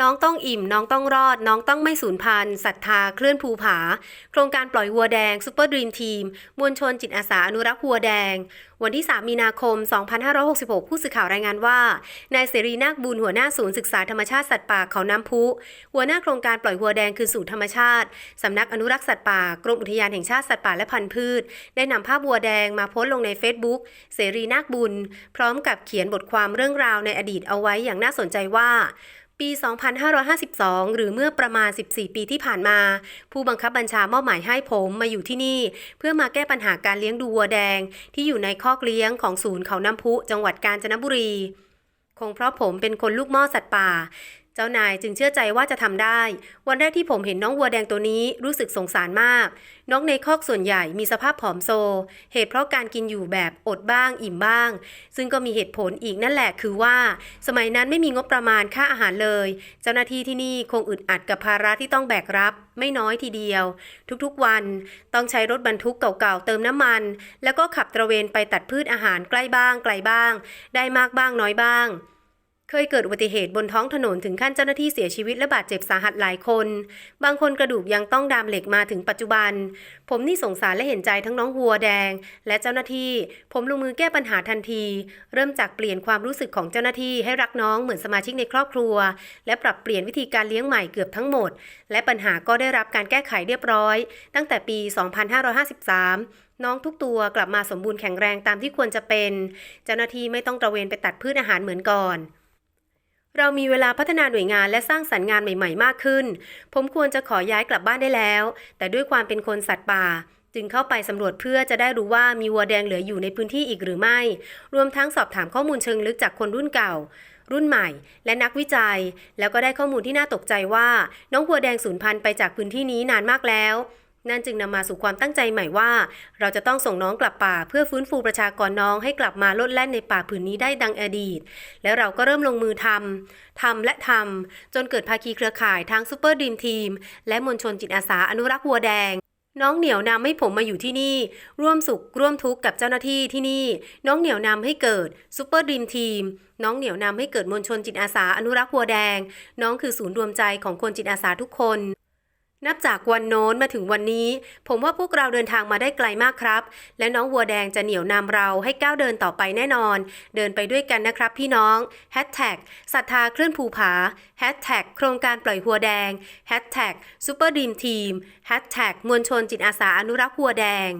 น้องต้องอิ่ม น้องต้องรอด น้องต้องไม่สูญพันธุ์ศรัทธาเคลื่อนภูผา โครงการปล่อยวัวแดงซูเปอร์ดรีมทีมมวลชนจิตอาสาอนุรักษ์วัวแดง วันที่ 3 มีนาคม 2566 ผู้สื่อข่าวรายงานว่านายเสรีนาคบุญหัวหน้าศูนย์ศึกษาธรรมชาติสัตว์ป่าเขาน้ำพุ หัวหน้าโครงการปล่อยวัวแดงคืนสู่ธรรมชาติสำนักอนุรักษ์สัตว์ป่ากรมอุทยานแห่งชาติสัตว์ป่าและพันธุ์พืช ได้นำภาพวัวแดงมาโพสต์ลงใน Facebook เสรีนาคบุญ พร้อมกับเขียนบทความเรื่องราวในอดีตเอาไว้อย่างน่าสนใจว่า ปี 2552 หรือเมื่อประมาณ 14 ปีที่ผ่านมา ผู้บังคับบัญชามอบหมายให้ผมมาอยู่ที่นี่ เพื่อมาแก้ปัญหาการเลี้ยงดูวัวแดง ที่อยู่ในคอกเลี้ยงของศูนย์เขาน้ำพุ จังหวัดกาญจนบุรี คงเพราะผมเป็นคนลูกม่อสัตว์ป่า จ้านายจึงเชื่อใจว่าจะทำได้ วันแรกที่ผมเห็นน้องวัวแดงตัวนี้รู้สึกสงสารมาก น้องในคอกส่วนใหญ่มีสภาพผอมโซ เหตุเพราะการกินอยู่แบบอดบ้าง อิ่มบ้าง ซึ่งก็มีเหตุผลอีกนั่นแหละคือว่า สมัยนั้นไม่มีงบประมาณค่าอาหารเลย เจ้าหน้าที่ที่นี่คงอึดอัดกับภาระที่ต้องแบกรับ ไม่น้อยทีเดียว ทุกๆวันต้องใช้รถบรรทุกเก่าๆเติมน้ำมัน แล้วก็ขับตระเวนไปตัดพืชอาหารใกล้บ้างไกลบ้าง ได้มากบ้างน้อยบ้าง เคยเกิดอุบัติเหตุบนท้องถนนถึงขั้นเจ้าหน้าที่เสียชีวิตและบาดเจ็บสาหัสหลายคน บางคนกระดูกยังต้องดามเหล็กมาถึงปัจจุบัน ผมนี่สงสารและเห็นใจทั้งน้องวัวแดง และเจ้าหน้าที่ ผมลงมือแก้ปัญหาทันที เริ่มจากเปลี่ยนความรู้สึกของเจ้าหน้าที่ให้รักน้องเหมือนสมาชิกในครอบครัว และปรับเปลี่ยนวิธีการเลี้ยงใหม่เกือบทั้งหมด และปัญหาก็ได้รับการแก้ไขเรียบร้อย ตั้งแต่ปี 2553น้องทุกตัวกลับมาสมบูรณ์แข็งแรงตามที่ควรจะเป็น เจ้าหน้าที่ไม่ต้องตระเวนไปตัดพืชอาหารเหมือนก่อน เรามีเวลาพัฒนาหน่วยงานและสร้างสรรค์งานใหม่ๆ มากขึ้น ผมควรจะขอย้ายกลับบ้านได้แล้ว แต่ด้วยความเป็นคนสัตว์ป่า จึงเข้าไปสำรวจเพื่อจะได้รู้ว่ามีวัวแดงเหลืออยู่ในพื้นที่อีกหรือไม่ รวมทั้งสอบถามข้อมูลเชิงลึกจากคนรุ่นเก่า รุ่นใหม่ และนักวิจัย แล้วก็ได้ข้อมูลที่น่าตกใจว่า น้องวัวแดงสูญพันธุ์ไปจากพื้นที่นี้นานมากแล้ว นั่นจึงนำมาสู่ความตั้งใจใหม่ว่า เราจะต้องส่งน้องกลับป่า เพื่อฟื้นฟูประชากรน้องให้กลับมาลดแล่นในป่าผืนนี้ได้ดังอดีต แล้วเราก็เริ่มลงมือทำทำและทำจนเกิดภาคีเครือข่ายทั้งซูเปอร์ดีมทีมและมวลชนจิตอาสาอนุรักษ์วัวแดงน้องเหนียวนำให้ผมมาอยู่ที่นี่ ร่วมสุขร่วมทุกข์กับเจ้าหน้าที่ที่นี่ น้องเหนียวนำให้เกิดซูเปอร์ดีมทีมน้องเหนียวนำให้เกิดมวลชนจิตอาสาอนุรักษ์วัวแดง น้องคือศูนย์รวมใจของคนจิตอาสาทุกคน นับจากวันโน้นมาถึงวันนี้ ผมว่าพวกเราเดินทางมาได้ไกลมากครับ และน้องวัวแดงจะเหนี่ยวนำเราให้ก้าวเดินต่อไปแน่นอน เดินไปด้วยกันนะครับพี่น้องแฮชแท็กศรัทธาเคลื่อนภูผาแฮชแท็กโครงการปล่อยวัวแดงแฮชแท็กซูเปอร์ดีมทีมแฮชแท็กมวลชนจิตอาสาอนุรักษ์วัวแดง